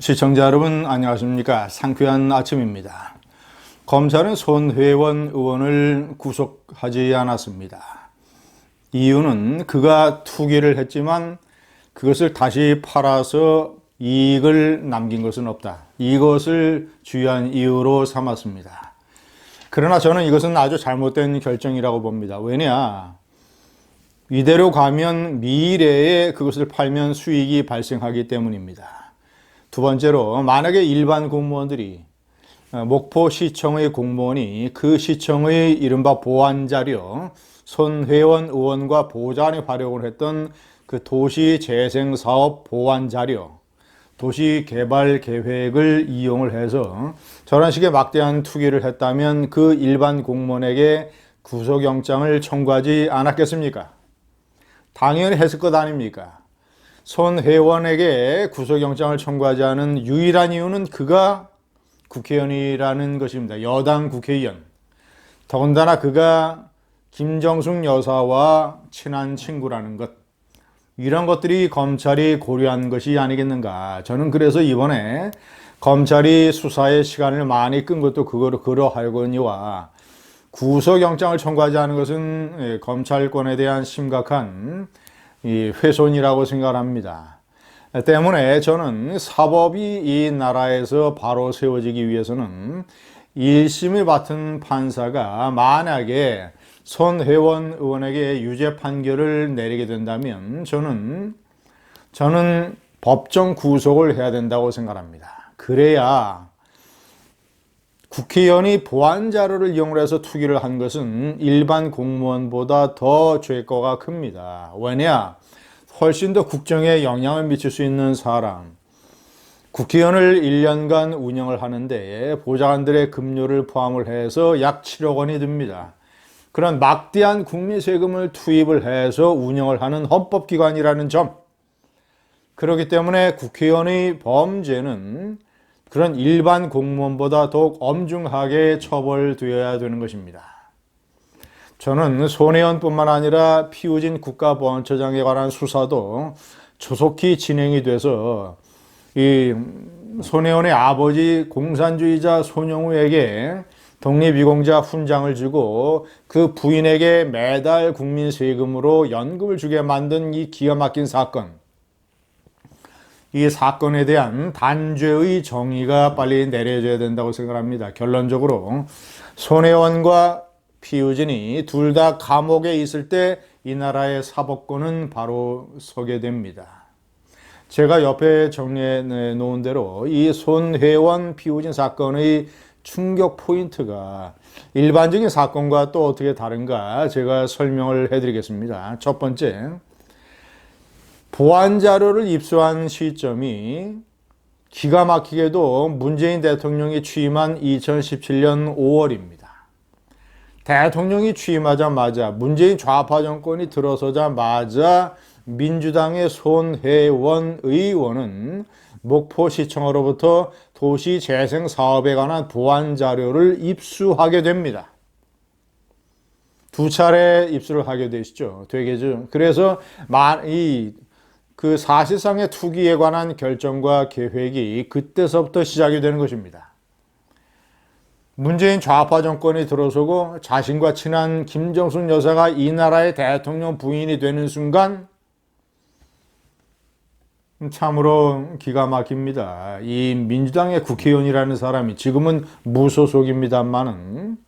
시청자 여러분 안녕하십니까 상쾌한 아침입니다. 검찰은 손회원 의원을 구속하지 않았습니다. 이유는 그가 투기를 했지만 그것을 다시 팔아서 이익을 남긴 것은 없다. 이것을 주요한 이유로 삼았습니다. 그러나 저는 이것은 아주 잘못된 결정이라고 봅니다. 왜냐? 이대로 가면 미래에 그것을 팔면 수익이 발생하기 때문입니다. 두 번째로 만약에 일반 공무원들이 어, 목포시청의 공무원이 그 시청의 이른바 보안 자료 손회원 의원과 보좌관이 활용을 했던 그 도시 재생 사업 보안 자료 도시 개발 계획을 이용을 해서 저런 식의 막대한 투기를 했다면 그 일반 공무원에게 구속영장을 청구하지 않았겠습니까? 당연히 했을 것 아닙니까? 손 회원에게 구속영장을 청구하지 않은 유일한 이유는 그가 국회의원이라는 것입니다. 여당 국회의원. 더군다나 그가 김정숙 여사와 친한 친구라는 것. 이런 것들이 검찰이 고려한 것이 아니겠는가. 저는 그래서 이번에 검찰이 수사의 시간을 많이 끈 것도 그거로 그러하거니와 구속영장을 청구하지 않은 것은 예, 검찰권에 대한 심각한 이 훼손이라고 생각합니다. 때문에 저는 사법이 이 나라에서 바로 세워지기 위해서는 1심을 맡은 판사가 만약에 손혜원 의원에게 유죄 판결을 내리게 된다면 저는 저는 법정 구속을 해야 된다고 생각합니다. 그래야 국회의원이 보안 자료를 이용해서 투기를 한 것은 일반 공무원보다 더 죄거가 큽니다. 왜냐? 훨씬 더 국정에 영향을 미칠 수 있는 사람. 국회의원을 1년간 운영을 하는데 보좌관들의 급료를 포함을 해서 약 7억 원이 듭니다. 그런 막대한 국민 세금을 투입을 해서 운영을 하는 헌법기관이라는 점. 그렇기 때문에 국회의원의 범죄는 그런 일반 공무원보다 더욱 엄중하게 처벌되어야 되는 것입니다. 저는 손혜원뿐만 아니라 피우진 국가보안처장에 관한 수사도 조속히 진행이 돼서 이 손혜원의 아버지 공산주의자 손영우에게 독립유공자 훈장을 주고 그 부인에게 매달 국민 세금으로 연금을 주게 만든 이 기가 막힌 사건. 이 사건에 대한 단죄의 정의가 빨리 내려져야 된다고 생각합니다. 결론적으로 손혜원과 피우진이 둘 다 감옥에 있을 때 이 나라의 사법권은 바로 서게 됩니다. 제가 옆에 정리해 놓은 대로 이 손혜원 피우진 사건의 충격 포인트가 일반적인 사건과 또 어떻게 다른가 제가 설명을 해 드리겠습니다. 첫 번째, 보안 자료를 입수한 시점이 기가 막히게도 문재인 대통령이 취임한 2017년 5월입니다. 대통령이 취임하자마자 문재인 좌파 정권이 들어서자마자 민주당의 손혜원 의원은 목포시청으로부터 도시 재생 사업에 관한 보안 자료를 입수하게 됩니다. 두 차례 입수를 하게 되시죠. 되겠죠. 그래서 이 그 사실상의 투기에 관한 결정과 계획이 그때서부터 시작이 되는 것입니다. 문재인 좌파 정권이 들어서고 자신과 친한 김정숙 여사가 이 나라의 대통령 부인이 되는 순간 참으로 기가 막힙니다. 이 민주당의 국회의원이라는 사람이 지금은 무소속입니다만은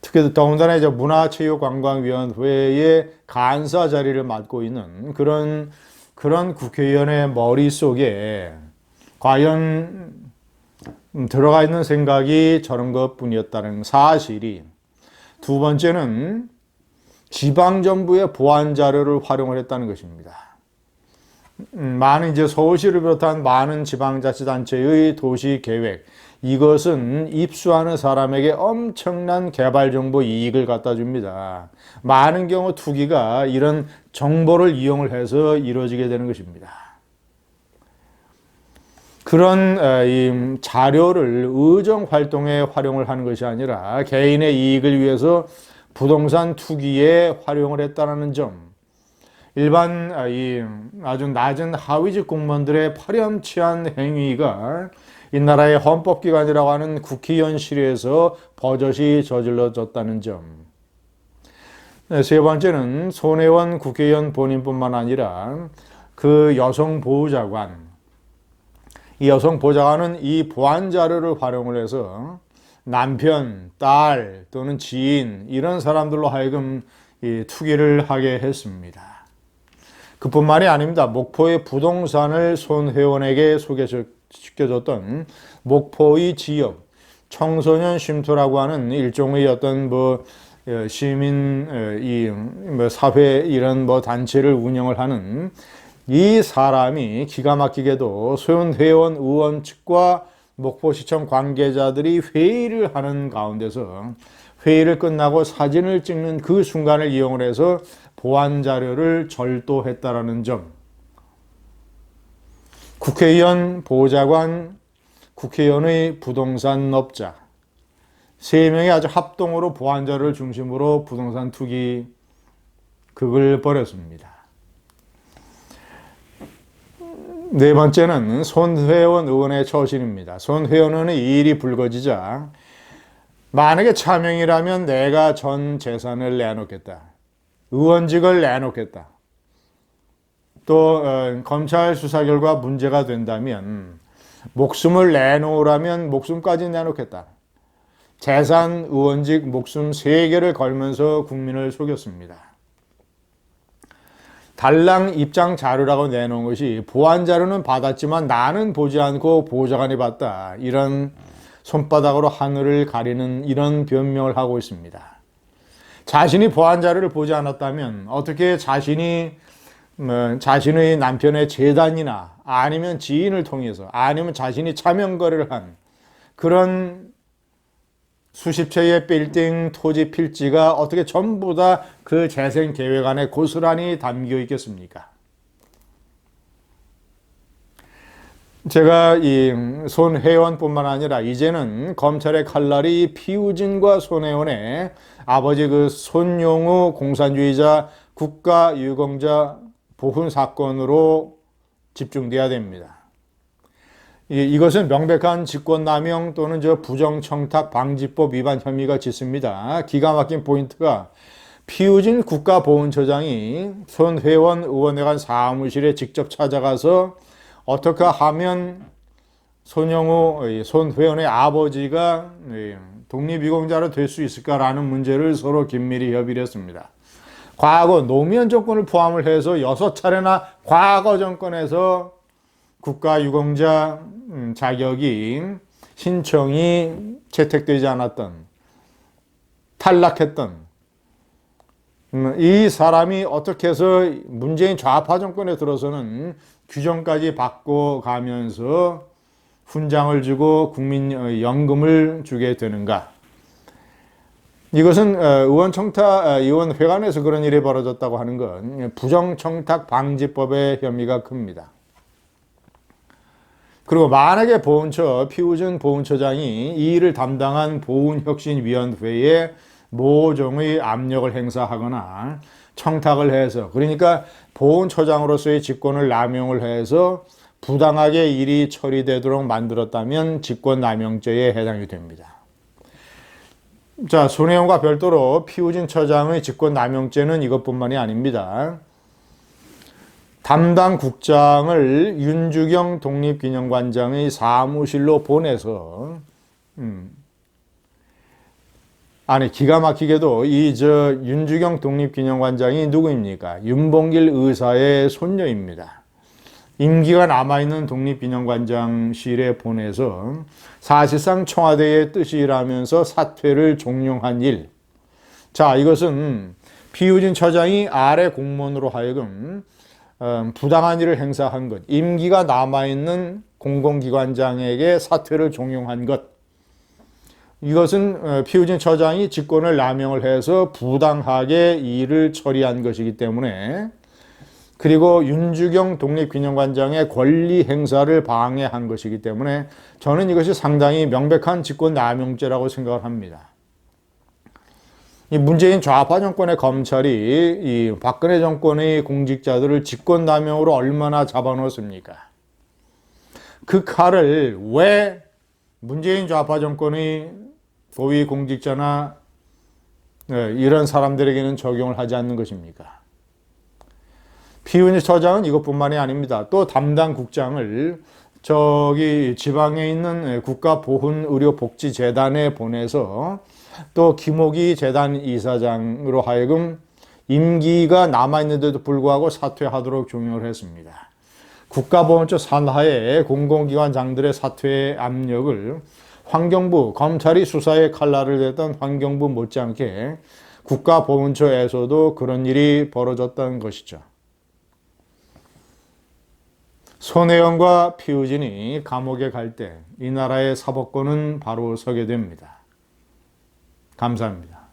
특히 더군다나 이제 문화체육관광위원회의 간사 자리를 맡고 있는 그런 그런 국회의원의 머릿속에 과연 들어가 있는 생각이 저런 것 뿐이었다는 사실이 두 번째는 지방정부의 보안 자료를 활용을 했다는 것입니다. 음, 많은 이제 서울시를 비롯한 많은 지방자치단체의 도시 계획, 이것은 입수하는 사람에게 엄청난 개발 정보 이익을 갖다 줍니다. 많은 경우 투기가 이런 정보를 이용을 해서 이루어지게 되는 것입니다. 그런 자료를 의정 활동에 활용을 하는 것이 아니라 개인의 이익을 위해서 부동산 투기에 활용을 했다는 점. 일반 아주 낮은 하위직 공무원들의 파렴치한 행위가 이 나라의 헌법기관이라고 하는 국회의원실에서 버젓이 저질러졌다는 점. 네, 세 번째는 손혜원 국회의원 본인뿐만 아니라 그 여성 보호자관, 이 여성 보호자관은 이 보안 자료를 활용을 해서 남편, 딸 또는 지인 이런 사람들로 하여금 이 투기를 하게 했습니다. 그뿐만이 아닙니다. 목포의 부동산을 손회원에게 소개 시켜줬던 목포의 지역 청소년 쉼터라고 하는 일종의 어떤 뭐 어, 시민 어, 이뭐 사회 이런 뭐 단체를 운영을 하는 이 사람이 기가 막히게도 소연회원 의원 측과 목포시청 관계자들이 회의를 하는 가운데서 회의를 끝나고 사진을 찍는 그 순간을 이용을 해서 보안 자료를 절도했다라는 점. 국회의원 보좌관, 국회의원의 부동산 업자 세 명이 아주 합동으로 보안 자료를 중심으로 부동산 투기 극을 벌였습니다. 네 번째는 손회원 의원의 처신입니다. 손회원 의원의 일이 불거지자 만약에 차명이라면 내가 전 재산을 내놓겠다. 의원직을 내놓겠다. 또 어, 검찰 수사 결과 문제가 된다면 목숨을 내놓으라면 목숨까지 내놓겠다. 재산, 의원직, 목숨 세 개를 걸면서 국민을 속였습니다. 달랑 입장 자료라고 내놓은 것이 보안 자료는 받았지만 나는 보지 않고 보좌관이 봤다. 이런 손바닥으로 하늘을 가리는 이런 변명을 하고 있습니다. 자신이 보안 자료를 보지 않았다면 어떻게 자신이 뭐 자신의 남편의 재단이나 아니면 지인을 통해서 아니면 자신이 차명 거래를 한 그런 수십 채의 빌딩 토지 필지가 어떻게 전부 다 그 재생 계획 안에 고스란히 담겨 있겠습니까? 제가 이 손혜원뿐만 아니라 이제는 검찰의 칼날이 피우진과 손혜원의 아버지 그 손용우 공산주의자 국가유공자 보훈 사건으로 집중돼야 됩니다. 이것은 명백한 직권남용 또는 저 부정청탁 방지법 위반 혐의가 짙습니다. 기가 막힌 포인트가 피우진 국가보훈처장이 손회원 의원회관 사무실에 직접 찾아가서 어떻게 하면 손영우 손회원의 아버지가 독립유공자로 될 수 있을까라는 문제를 서로 긴밀히 협의를 했습니다. 과거 노무현 정권을 포함을 해서 여섯 차례나 과거 정권에서 국가유공자 음, 자격이 신청이 채택되지 않았던 탈락했던 음, 이 사람이 어떻게 해서 문재인 좌파 정권에 들어서는 규정까지 바꿔 가면서 훈장을 주고 국민연금을 주게 되는가? 이것은 어, 의원 청탁 어, 의원 회관에서 그런 일이 벌어졌다고 하는 건 부정 청탁 방지법의 혐의가 큽니다. 그리고 만약에 보훈처 피우준 보훈처장이 이 일을 담당한 보훈혁신위원회에 모종의 압력을 행사하거나 청탁을 해서 그러니까 보훈처장으로서의 직권을 남용을 해서 부당하게 일이 처리되도록 만들었다면 직권남용죄에 해당이 됩니다. 자, 손혜원과 별도로 피우진 처장의 직권남용죄는 이것뿐만이 아닙니다. 담당 국장을 윤주경 독립기념관장의 사무실로 보내서 음, 아니 기가 막히게도 이 저 윤주경 독립기념관장이 누구입니까? 윤봉길 의사의 손녀입니다. 임기가 남아있는 독립기념관장실에 보내서 사실상 청와대의 뜻이라면서 사퇴를 종용한 일. 자, 이것은 피우진 처장이 아래 공무원으로 하여금 어, 부당한 일을 행사한 것, 임기가 남아있는 공공기관장에게 사퇴를 종용한 것, 이것은 어, 피우진 처장이 직권을 남용을 해서 부당하게 일을 처리한 것이기 때문에 그리고 윤주경 독립균형관장의 권리 행사를 방해한 것이기 때문에 저는 이것이 상당히 명백한 직권 남용죄라고 생각을 합니다. 이 문재인 좌파 정권의 검찰이 이 박근혜 정권의 공직자들을 직권남용으로 얼마나 잡아놓습니까? 그 칼을 왜 문재인 좌파 정권의 고위 공직자나 네, 이런 사람들에게는 적용을 하지 않는 것입니까? 피은희 처장은 이것뿐만이 아닙니다. 또 담당 국장을 저기 지방에 있는 국가보훈의료복지재단에 보내서 또 김옥희 재단 이사장으로 하여금 임기가 남아있는데도 불구하고 사퇴하도록 종용을 했습니다. 국가보훈처 산하의 공공기관장들의 사퇴 압력을 환경부, 검찰이 수사에 칼날을 댔던 환경부 못지않게 국가보훈처에서도 그런 일이 벌어졌던 것이죠. 손혜영과 피우진이 감옥에 갈 때 이 나라의 사법권은 바로 서게 됩니다. 감사합니다.